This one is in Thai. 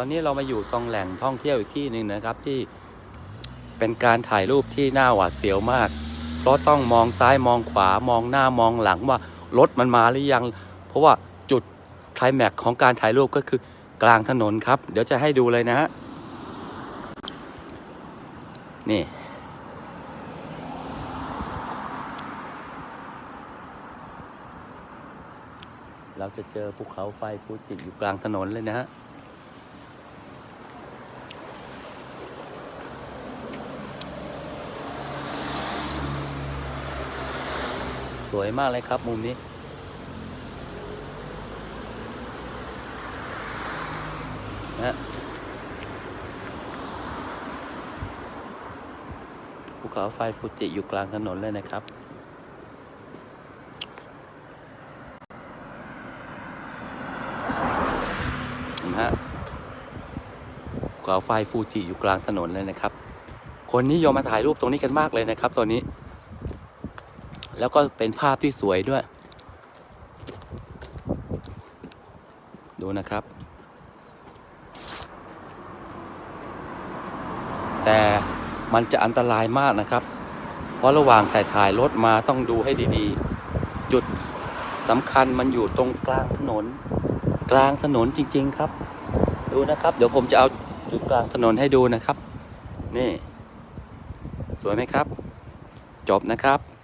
ตอนนี้เรามาอยู่ตรงแหล่งท่องเที่ยวอีกที่หนึ่งนะครับที่เป็นการถ่ายรูปที่น่าหวาดเสียวมาก เพราะต้องมองซ้ายมองขวามองหน้ามองหลังว่ารถมันมาหรือยัง เพราะว่าจุดไคลแม็กของการถ่ายรูปก็คือกลางถนนครับ เดี๋ยวจะให้ดูเลยนะฮะนี่ เราจะเจอภูเขาไฟฟูจิอยู่กลางถนนเลยนะฮะ สวยมากเลยครับมุมนี้ นะภูเขาไฟฟูจิอยู่กลางถนนเลยนะครับเห็นฮะภูเขาไฟฟูจิอยู่กลางถนนเลยนะครับ คนนิยมมาถ่ายรูปตรงนี้กันมากเลยนะครับตอนนี้ แล้วก็เป็นภาพที่สวยด้วย ดูนะครับ แต่มันจะอันตรายมากนะครับ เพราะระหว่างถ่ายถ่ายรถมาต้องดูให้ดีๆ จุดสำคัญมันอยู่ตรงกลางถนน กลางถนนจริง ๆครับ ดูนะครับ เดี๋ยวผมจะเอาจุดกลางถนนให้ดูนะครับ นี่ สวยไหมครับ จบนะครับ